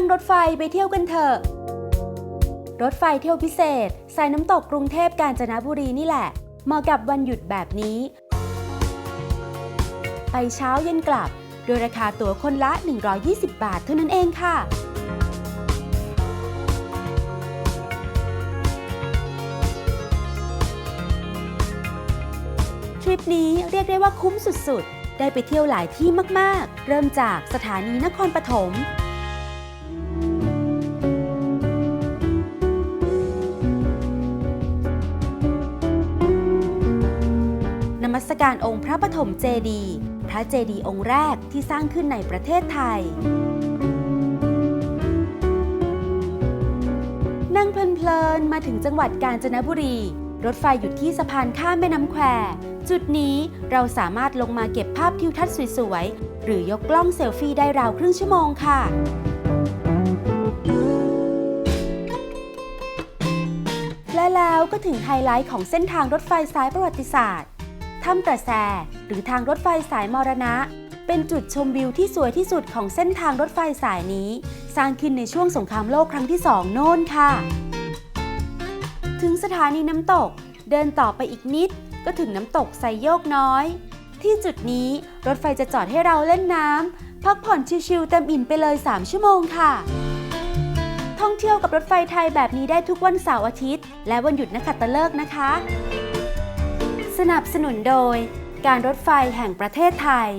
นั่งรถไฟไปเที่ยวกันเถอะ รถไฟเที่ยวพิเศษ สายน้ำตกกรุงเทพกาญจนบุรีนี่แหละ เหมาะกับวันหยุดแบบนี้ ไปเช้าเย็นกลับ โดยราคาตั๋วคนละ 120 บาทเท่านั้นเองค่ะทริปนี้เรียกได้ว่าคุ้มสุดๆ ได้ไปเที่ยวหลายที่มากๆ เริ่มจากสถานีนครปฐม สการองค์พระปฐมเจดีย์พระเจดีย์องค์แรกที่สร้างขึ้นในประเทศไทย นั่งเพลินๆมาถึงจังหวัดกาญจนบุรี รถไฟหยุดที่สะพานข้ามแม่น้ำแคว จุดนี้เราสามารถลงมาเก็บภาพทิวทัศน์สวยๆ หรือยกกล้องเซลฟี่ได้ราวครึ่งชั่วโมงค่ะและแล้วก็ถึงไฮไลท์ของเส้นทางรถไฟสายประวัติศาสตร์ ถ้ำกระแส หรือทางรถไฟสายมรณะ เป็นจุดชมวิวที่สวยที่สุดของเส้นทางรถไฟสายนี้ สร้างขึ้นในช่วงสงครามโลกครั้งที่สองโน่นค่ะ ถึงสถานีน้ำตก เดินต่อไปอีกนิด ก็ถึงน้ำตกไซโยกน้อย ที่จุดนี้รถไฟจะจอดให้เราเล่นน้ำพักผ่อนชิลๆเต็มอิ่มไปเลย 3 ชั่วโมงค่ะท่องเที่ยวกับรถไฟไทยแบบนี้ได้ทุกวันเสาร์อาทิตย์ และวันหยุดนักขัตฤกษ์นะคะ นับสนุนโดย การรถไฟแห่งประเทศไทย